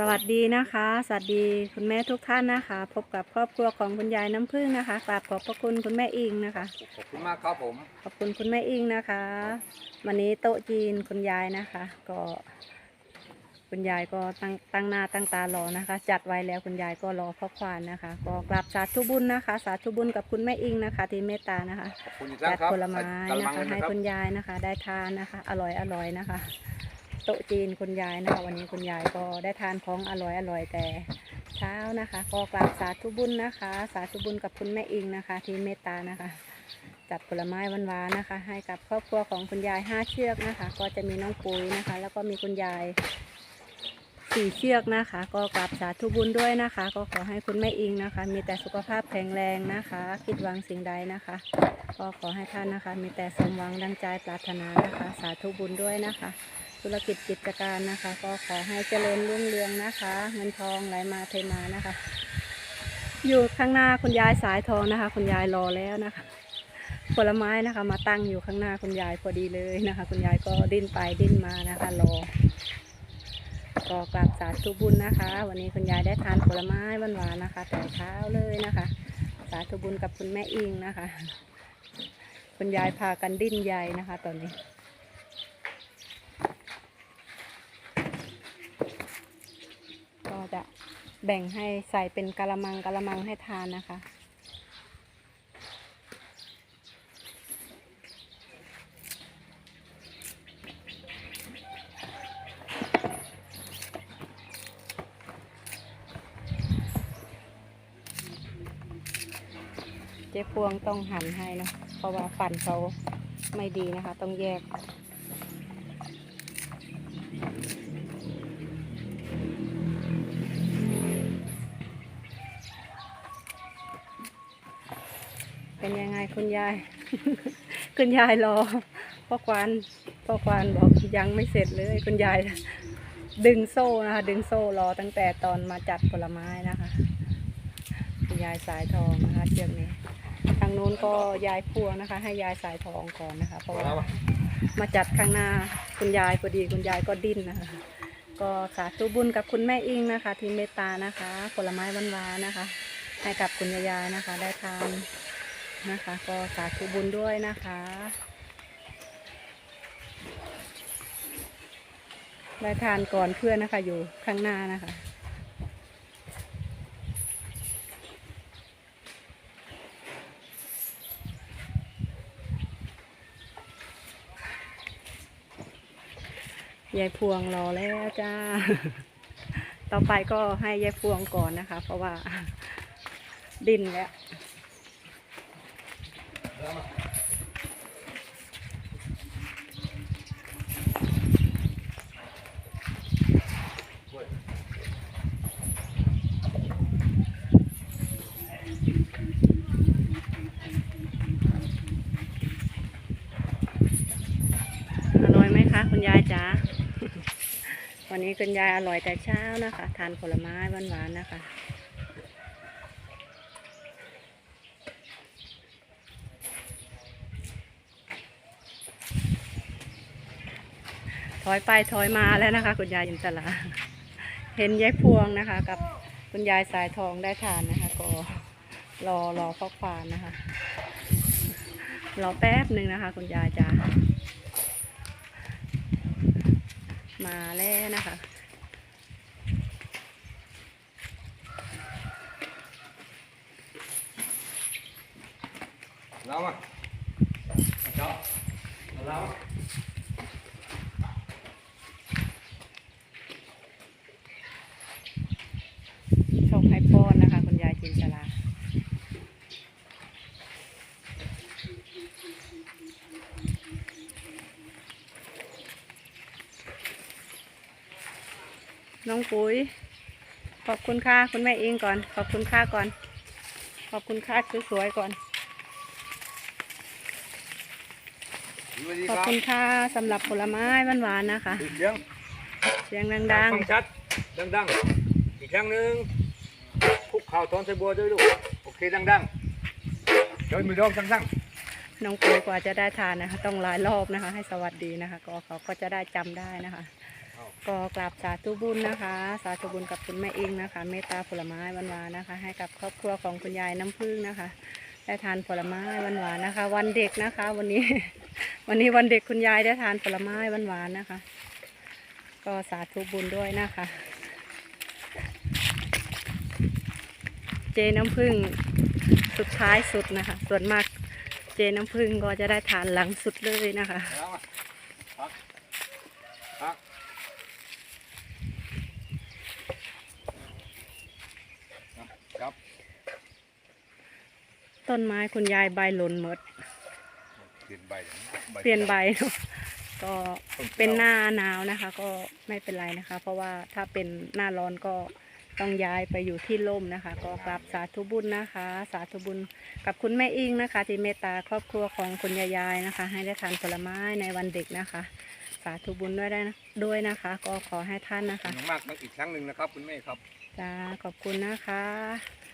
สวัสดีนะคะ สวัสดีคุณแม่ทุกท่านนะคะ พบกับครอบครัวของคุณยายน้ำพึ่งนะคะกราบขอบพระคุณคุณแม่อิงนะคะ ขอบคุณมากครับผมขอบคุณคุณแม่อิงนะคะ วันนี้โต๊ะจีนคุณยายนะคะ ก็ คุณยายก็ตั้งตั้งหน้าตั้งตารอนะคะ จัดไว้แล้วคุณยายก็รอพ่อควานนะคะ ก็กราบสาธุบุญนะคะ สาธุบุญกับคุณแม่อิงนะคะ ที่เมตตานะคะขอบคุณอีกครั้จังดครับผลไม้กระนะมังคะเลยให้นะครับ คุณยายนะคะ ได้ทานนะคะ อร่อยอร่อยนะคะ โต๊ะจีนคุณยายนะคะวันนี้คุณยายก็ได้ทานของอร่อยอร่อยแต่เช้านะคะ ก็กราบสาธุบุญนะคะ สาธุบุญกับคุณแม่อิงนะคะ ที่เมตตานะคะ จัดผลไม้หวานๆนะคะ ให้กับครอบครัวของคุณยายห้าเชือกนะคะ ก็จะมีน้องปุ๋ยนะคะ แล้วก็มีคุณยายสี่เชือกนะคะ ก็กราบสาธุบุญด้วยนะคะ ก็ขอให้คุณแม่อิงนะคะ มีแต่สุขภาพแข็งแรงนะคะ คิดหวังสิ่งใดนะคะ ก็ขอให้ท่านนะคะ มีแต่สมหวังดังใจปรารถนานะคะ สาธุบุญด้วยนะคะ ธุรกิจกิจการนะคะ ก็ขอให้เจริญรุ่งเรืองนะคะ เงินทองไหลมาเทมานะคะ อยู่ข้างหน้าคุณยายสายทองนะคะ คุณยายรอแล้วนะคะ ผลไม้นะคะ มาตั้งอยู่ข้างหน้าคุณยายพอดีเลยนะคะ คุณยายก็ดิ้นไปดิ้นมานะคะรอก็กราบสาธุบุญนะคะ วันนี้คุณยายได้ทานผลไม้หวานๆนะคะ แต่เช้าเลยนะคะ สาธุบุญกับคุณแม่อิงนะคะ คุณยายพากันดิ้นใหญ่นะคะ ตอนนี้ จะแบ่งให้ใส่เป็นกะละมังกะละมังให้ทานนะคะ เจ๊พวงต้องหั่นให้นะเพราะว่าฟันเขาไม่ดีนะคะ ต้องแยก เป็นยังไงคุณยาย คุณยายรอพ่อควานพ่อควานบอกยังไม่เสร็จเลย คุณยาย ดึงโซ่นะคะ ดึงโซ่รอตั้งแต่ตอนมาจัดผลไม้นะคะ คุณยายสายทองนะคะเชือกนี้ ทางโน้นก็ยายพวงนะคะ ให้ยายสายทองก่อนนะคะเพราะว่ามาจัดข้างหน้าคุณยายพอดีคุณยายก็ดิ้นนะคะก็สาธุบุญกับคุณแม่อิงนะคะ ที่เมตตานะคะ ผลไม้หวานๆนะคะ ให้กับคุณยายนะคะ ได้ทาน นะคะ ก็สาธุบุญด้วยนะคะ ได้ทานก่อนเพื่อนนะคะ อยู่ข้างหน้านะคะยายพวงรอแล้วจ้า ต่อไปก็ให้ยายพวงก่อนนะคะ เพราะว่าดินแล้ว อร่อยไหมคะคุณยายจ๋า วันนี้คุณยายอร่อยแต่เช้านะคะ ทานผลไม้หวานๆนะคะ ถอยไปถอยมาแล้วนะคะ คุณยายยินตลา เห็นยายพวงนะคะ กับคุณยายสายทองได้ทานนะคะ ก็รอรอข้อความนะคะ รอแป๊บหนึ่งนะคะ คุณยายจ๋ามาแล้วนะคะแล้วอะเจ้าแล้ว โชคให้ป้อนนะคะ คุณยายจินตลา น้องปุ๋ย ขอบคุณค่ะคุณแม่เองก่อน ขอบคุณค่าก่อน ขอบคุณค่าสวยๆก่อนสวัสดีขอบครับคุณค่ะสำหรับผลไม้หวานๆนะคะ เสียงเสียงดังฟังชัดดังๆ อีกครั้งหนึ่งคุกเข่าทอนใส่บัวด้วยลูกโอเคดังๆเดินมือดองดังๆน้องปุ๋ยกว่าจะได้ทานนะคะ ต้องหลายรอบนะคะ ให้สวัสดีนะคะ ก็เขาก็จะได้จำได้นะคะๆเอา ก็กราบสาธุบุญนะคะ สาธุบุญกับคุณแม่อิงนะคะ เมตตาผลไม้หวานๆนะคะ ให้กับครอบครัวของคุณยายน้ำพึ่งนะคะได้ทานผลไม้หวานๆนะคะ วันเด็กนะคะ วันนี้ วันนี้วันเด็กคุณยายได้ทานผลไม้หวานนะคะ ก็สาธุบุญด้วยนะคะ เจน้ำพึ่งสุดท้ายสุดนะคะ ส่วนมากเจน้ำพึ่งก็จะได้ทานหลังสุดเลยนะคะ เอามาพักพักครับ ต้นไม้คุณยายใบหล่นหมด เปลี่ยนใบเปลี่ยนใบเนอะก็เป็นหน้าหนาวนะคะ ก็ไม่เป็นไรนะคะ เพราะว่าถ้าเป็นหน้าร้อนก็ต้องย้ายไปอยู่ที่ร่มนะคะ ก็กราบสาธุบุญนะคะ สาธุบุญกับคุณแม่อิงนะคะ ที่เมตตาครอบครัวของคุณยายๆนะคะ ให้ได้ทานผลไม้ในวันเด็กนะคะ สาธุบุญด้วยได้นะด้วยนะคะ ก็ขอให้ท่านนะขอบคะคุณมากๆอีกครั้งหนึ่งนะครับ คุณแม่ครับจ้าขอบคุณนะคะ